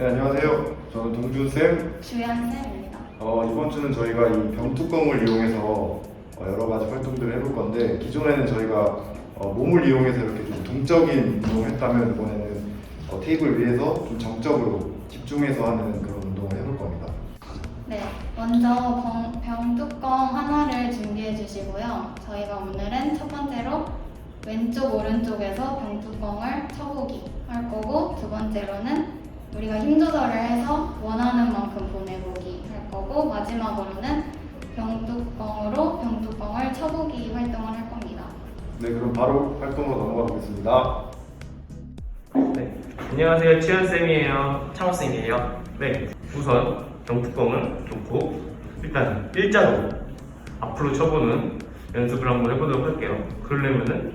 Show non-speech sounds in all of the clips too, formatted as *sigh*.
네, 안녕하세요. 저는 동준쌤. 주연쌤입니다. 어, 이번 주는 저희가 이 병뚜껑을 이용해서 어, 여러 가지 활동들을 해볼 건데, 기존에는 저희가 어, 몸을 이용해서 이렇게 좀 동적인 운동을 했다면, 이번에는 어, 테이블 위에서 좀 정적으로 집중해서 하는 그런 운동을 해볼 겁니다. 네, 먼저 병, 병뚜껑 하나를 준비해 주시고요. 저희가 오늘은 첫 번째로 왼쪽 오른쪽에서 병뚜껑을 쳐보기 할 거고 두 번째로는 우리가 힘 조절을 해서 원하는 만큼 보내보기 할 거고 마지막으로는 병뚜껑으로 병뚜껑을 쳐보기 활동을 할 겁니다. 네, 그럼 바로 활동으로 넘어가 보겠습니다. 네. 안녕하세요. 치현쌤이에요. 창호쌤이에요. 네. 우선 병뚜껑을 놓고 일단 일자로 앞으로 쳐보는 연습을 한번 해보도록 할게요. 그러려면은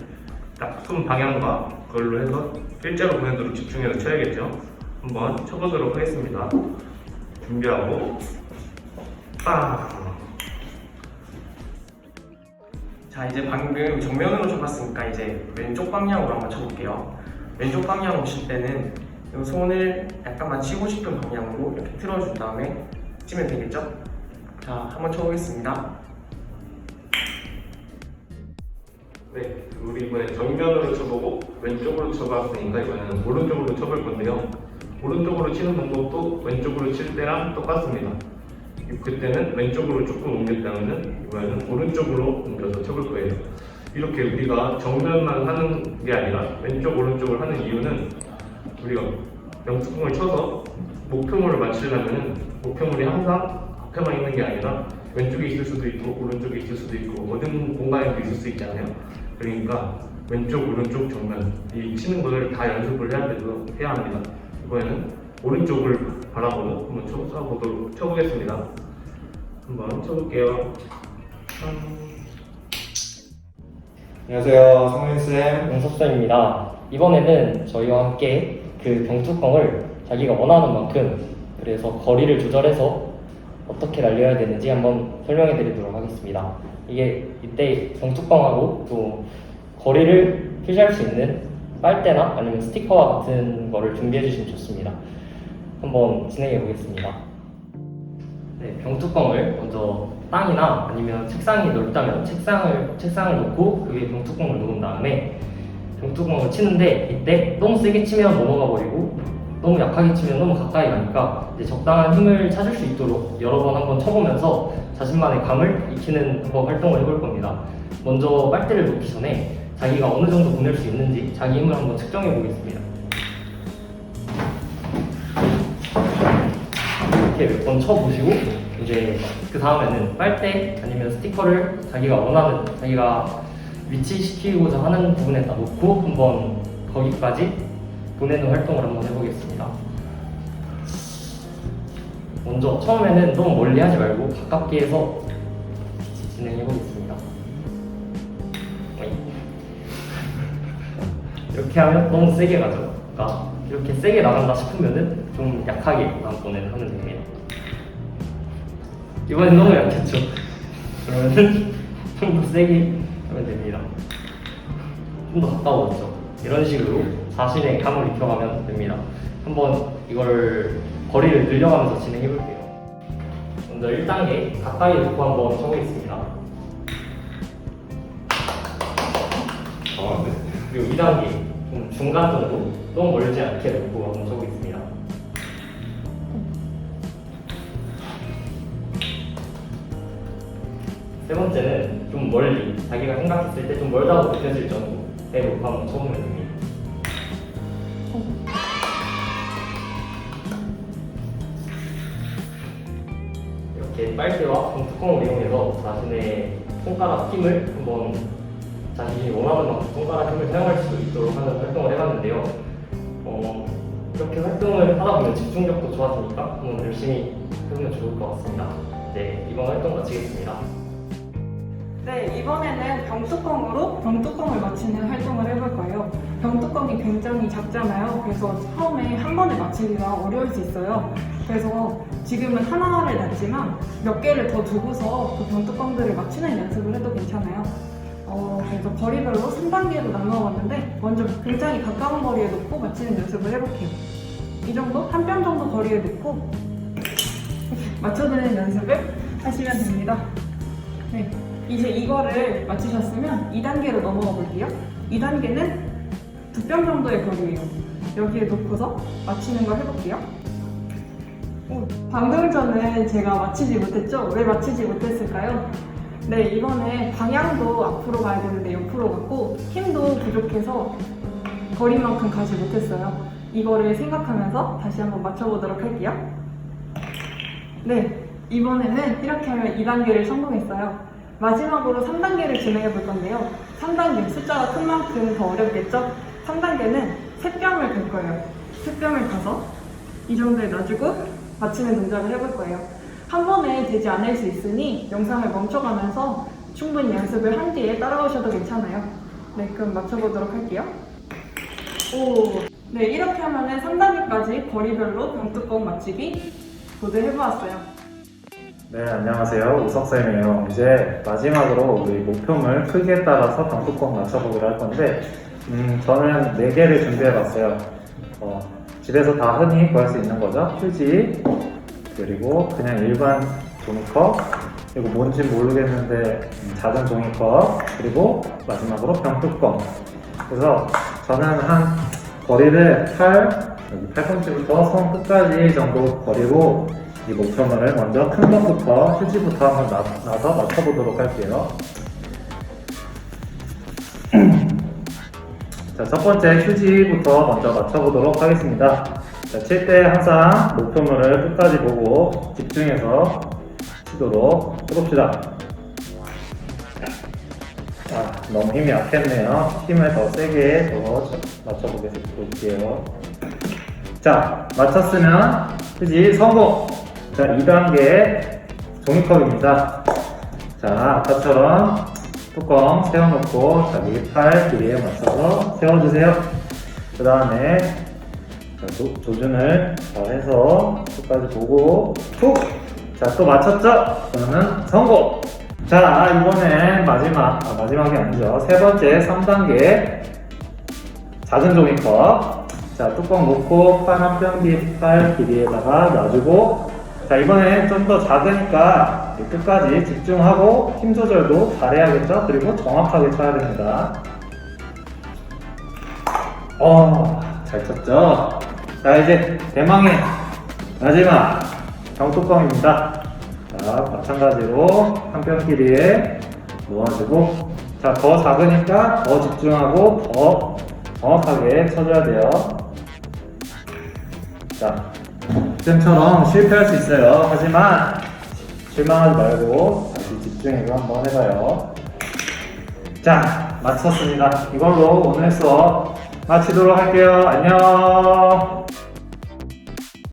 딱 손 방향과 그걸로 해서 일자로 보내도록 집중해서 쳐야겠죠. 한번 쳐보도록 하겠습니다. 준비하고 빵! 자 이제 방금 정면으로 쳐봤으니까 이제 왼쪽 방향으로 한번 쳐볼게요 왼쪽 방향으로 칠 때는 이 손을 약간만 치고 싶은 방향으로 이렇게 틀어준 다음에 치면 되겠죠? 자 한번 쳐보겠습니다 네. 우리 이번에 정면으로 쳐보고 왼쪽으로 쳐봤으니까 이번에는 오른쪽으로 쳐볼 건데요. 오른쪽으로 치는 방법도 왼쪽으로 칠 때랑 똑같습니다. 그때는 왼쪽으로 조금 옮겼다면은 이번에는 오른쪽으로 옮겨서 쳐볼 거예요. 이렇게 우리가 정면만 하는 게 아니라 왼쪽 오른쪽을 하는 이유는 우리가 명투공을 쳐서 목표물을 맞추려면 목표물이 항상 앞에만 있는 게 아니라 왼쪽에 있을 수도 있고 오른쪽에 있을 수도 있고 어떤 공간에도 있을 수 있잖아요. 그러니까 왼쪽 오른쪽 정면 이 치는 것을 다 연습을 해야 되도 해야 합니다. 이번에는 오른쪽을 바라보고 한번 쳐보도록 쳐보겠습니다. 한번 쳐볼게요. 음. 안녕하세요, 성민쌤. 용섭쌤입니다. 이번에는 저희와 함께 그 병뚜껑을 자기가 원하는 만큼 그래서 거리를 조절해서 어떻게 날려야 되는지 한번 설명해 드리도록 하겠습니다. 이게 이때 병뚜껑하고 또 거리를 표시할 수 있는 빨대나 아니면 스티커와 같은 거를 준비해 주시면 좋습니다. 한번 진행해 보겠습니다. 네, 병뚜껑을 먼저 땅이나 아니면 책상이 넓다면 책상을 책상을 놓고 그 위에 병뚜껑을 놓은 다음에 병뚜껑을 치는데 이때 너무 세게 치면 넘어가 버리고 너무 약하게 치면 너무 가까이 가니까 이제 적당한 힘을 찾을 수 있도록 여러 번 한번 쳐보면서 자신만의 감을 익히는 법 활동을 해볼 겁니다. 먼저 빨대를 놓기 전에 자기가 어느 정도 보낼 수 있는지 자기 힘을 한번 측정해 보겠습니다. 이렇게 몇 번 쳐보시고 이제 그 다음에는 빨대 아니면 스티커를 자기가 원하는 자기가 위치시키고자 하는 부분에다 놓고 한번 거기까지 보내는 활동을 한번 해보겠습니다. 먼저 처음에는 너무 멀리 하지 말고 가깝게 해서 진행해 보겠습니다. 이렇게 하면 너무 세게 가죠. 그러니까 이렇게 세게 나간다 싶으면은 좀 약하게 다음번에는 하면 됩니다. 이번엔 너무 약했죠. 그러면은 *laughs* 좀 더 세게 하면 됩니다. 좀 더 가까워졌죠. 이런 식으로 자신의 감을 익혀가면 됩니다. 한번 이걸 거리를 늘려가면서 진행해 볼게요. 먼저 1단계 가까이 놓고 한번 쳐보겠습니다. 아, 네. 그리고 2단계 좀 중간 정도 너무 멀지 않게 놓고 한번 쳐보겠습니다. 세 번째는 좀 멀리 자기가 생각했을 때 좀 멀다고 느껴질 놓고 한번 쳐보면 됩니다. 이렇게 빨대와 뚜껑을 이용해서 자신의 손가락 힘을 한번 자신이 원하는 만큼 손가락 힘을 사용할 수 있도록 하는 활동을 해봤는데요. 어, 이렇게 활동을 하다 보면 집중력도 좋아지니까 한번 열심히 해보면 좋을 것 같습니다. 네, 이번 활동 마치겠습니다. 네, 이번에는 병뚜껑으로 병뚜껑을 맞히는 활동을 해볼 거예요. 병뚜껑이 굉장히 작잖아요. 그래서 처음에 한 번에 맞히기가 어려울 수 있어요. 그래서 지금은 하나를 놨지만 몇 개를 더 두고서 그 병뚜껑들을 맞추는 연습을 해도 괜찮아요. 어, 그래서 거리별로 3단계로 나누어 봤는데 먼저 굉장히 가까운 거리에 놓고 맞히는 연습을 해볼게요. 이 정도? 한 뼘 정도 거리에 놓고 *laughs* 맞춰드리는 연습을 하시면 됩니다. 네, 이제 이거를 맞추셨으면 2단계로 넘어가 볼게요. 2단계는 두 뼘 정도의 거리예요. 여기에 놓고서 맞추는 걸 해볼게요. 오, 방금 전에 제가 맞히지 못했죠? 왜 맞히지 못했을까요? 네, 이번에 방향도 앞으로 가야 되는데 옆으로 갔고 힘도 부족해서 거리만큼 가지 못했어요. 이거를 생각하면서 다시 한번 맞춰보도록 할게요. 네, 이번에는 이렇게 하면 2단계를 성공했어요. 마지막으로 3단계를 진행해 볼 건데요. 3단계, 숫자가 큰 만큼 더 어렵겠죠? 3단계는 새뺨을 걸 거예요. 새뺨을 가서 이 정도에 놔주고 맞추는 동작을 해볼 거예요. 한 번에 되지 않을 수 있으니 영상을 멈춰가면서 충분히 연습을 한 뒤에 따라오셔도 괜찮아요. 네, 그럼 맞춰보도록 할게요. 오, 네, 이렇게 하면은 3단계까지 거리별로 병뚜껑 맞추기 모두 해보았어요. 네, 안녕하세요. 우석쌤이에요. 이제 마지막으로 우리 목표물 크기에 따라서 병뚜껑 맞춰보기로 할 건데, 음, 저는 4개를 준비해봤어요. 어, 집에서 다 흔히 구할 수 있는 거죠. 휴지, 그리고 그냥 일반 종이컵, 그리고 뭔지 모르겠는데 음, 작은 종이컵, 그리고 마지막으로 병뚜껑. 그래서 저는 한 거리를 팔, 여기 팔꿈치부터 손 끝까지 정도 거리고 이 목표물을 먼저 큰 것부터 휴지부터 한번 놔, 놔서 맞춰보도록 할게요. *clears throat* 자, 첫 번째 휴지부터 먼저 맞춰보도록 하겠습니다. 자, 칠때 항상 목표물을 끝까지 보고 집중해서 치도록 해봅시다. 아, 너무 힘이 약했네요. 힘을 더 세게 더 맞춰보겠습니다. 자, 맞췄으면 휴지 성공! 자, 2단계 종이컵입니다. 자, 아까처럼 뚜껑 세워놓고 자기 팔 길이에 맞춰서 세워주세요. 그 다음에 조준을 잘 해서 끝까지 보고 툭! 자, 또 맞췄죠? 그러면 성공! 자, 이번엔 마지막, 아, 마지막이 아니죠. 세 번째 3단계 작은 종이컵. 자, 뚜껑 놓고 팔한뼘 기, 팔 길이에다가 놔주고 자, 이번엔 좀 더 작으니까 끝까지 집중하고 힘 조절도 잘해야겠죠? 그리고 정확하게 쳐야 됩니다. 어, 잘 쳤죠? 자, 이제 대망의 마지막 병뚜껑입니다. 자, 마찬가지로 한뼘 길이에 놓아주고 자, 더 작으니까 더 집중하고 더 정확하게 쳐줘야 돼요. 자, 쌤처럼 실패할 수 있어요. 하지만 실망하지 말고 다시 집중해서 한번 해봐요. 자, 마쳤습니다. 이걸로 오늘 수업 마치도록 할게요. 안녕.